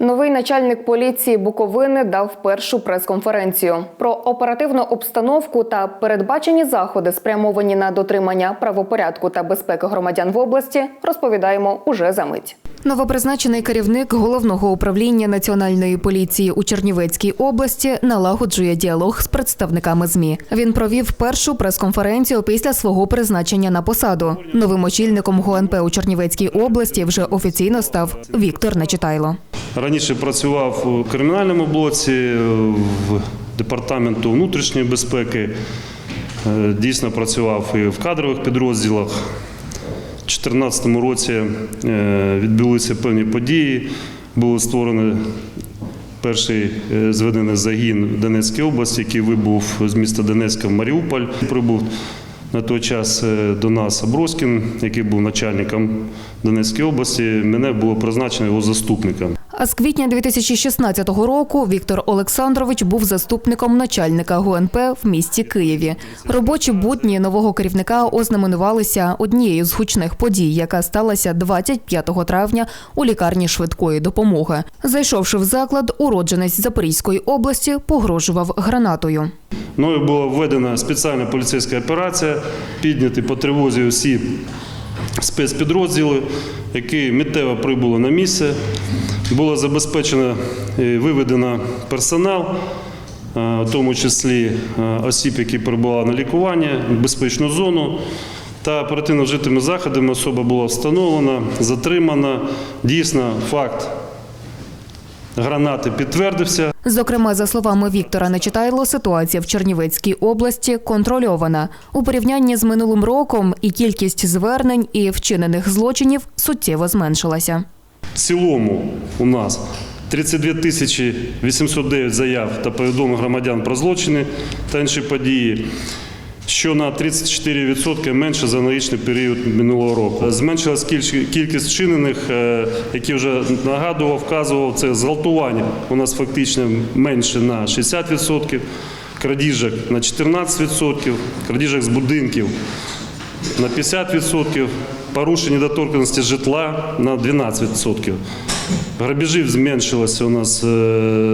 Новий начальник поліції Буковини дав першу прес-конференцію про оперативну обстановку та передбачені заходи, спрямовані на дотримання правопорядку та безпеки громадян в області. Розповідаємо уже за мить. Новопризначений керівник головного управління національної поліції у Чернівецькій області налагоджує діалог з представниками змі. Він провів першу прес-конференцію після свого призначення на посаду. Новим очільником ГУНП у Чернівецькій області вже офіційно став Віктор Нечитайло. Раніше працював у кримінальному блоці в департаменту внутрішньої безпеки. Е, Дійсно працював і в кадрових підрозділах. У 2014 році е, відбулися певні події. Було створено перший е, зведений загін в Донецькій області, який вибув з міста Донецька в Маріуполь. Прибув на той час до нас Аброськін, який був начальником Донецької області. Мене було призначено його заступником. А з квітня 2016 року Віктор Олександрович був заступником начальника ГУНП в місті Києві. Робочі будні нового керівника ознаменувалися однією з гучних подій, яка сталася 25 травня у лікарні швидкої допомоги. Зайшовши в заклад, уродженець Запорізької області погрожував гранатою. Мною була введена спеціальна поліцейська операція, підняті по тривозі усі спецпідрозділи, які миттєво прибули на місце. Було забезпечено і виведено персонал, е, в тому числі е, осіб, які перебували на лікування, безпечну зону. Та оперативно вжитими заходами особа була встановлена, затримана. Дійсно, факт гранати підтвердився. Зокрема, за словами Віктора Нечитайло, ситуація в Чернівецькій області контрольована. У порівнянні з минулим роком і кількість звернень і вчинених злочинів суттєво зменшилася. Цілому у нас 32 тисячі 809 заяв та повідомлень громадян про злочини та інші події, що на 34% менше за аналогічний період минулого року. Зменшилась кіль- кількість вчинених, е, які вже нагадував, вказував, це зґвалтування у нас фактично менше на 60%, крадіжок на 14%, крадіжок з будинків на 50%, порушення недоторканності житла на 12%. Грабежів зменшилося у нас е,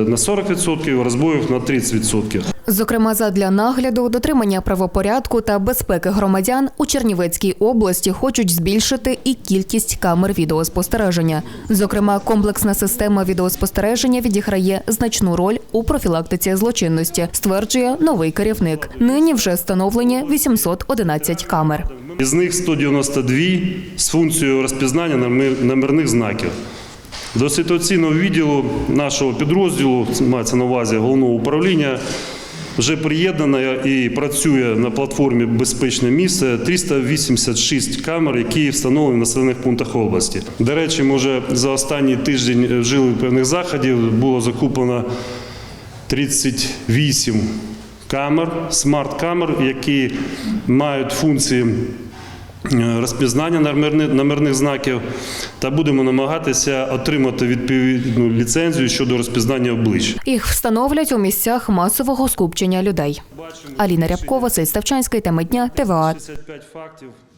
на 40%, розбоїв на 30%. Зокрема, задля нагляду, дотримання правопорядку та безпеки громадян у Чернівецькій області хочуть збільшити і кількість камер відеоспостереження. Зокрема, комплексна система відеоспостереження відіграє значну роль у профілактиці злочинності, стверджує новий керівник. Нині вже встановлені 811 камер. Із них 192 з функцією розпізнання номер- номерних знаків. До ситуаційного відділу нашого підрозділу, мається на увазі головного управління, вже приєднано і працює на платформі Безпечне місце 386 камер, які встановлені в населених пунктах області. До речі, ми вже за останній тиждень вжили певних заходів. Було закуплено 38 камер, смарт-камер, які мають функції розпізнання номерни- номерних знаків, та будемо намагатися отримати відповідну ліцензію щодо розпізнання облич. Їх встановлять у місцях масового скупчення людей. Аліна Рябкова, Сей Ставчанський, тема дня, ТВА. 65 фактів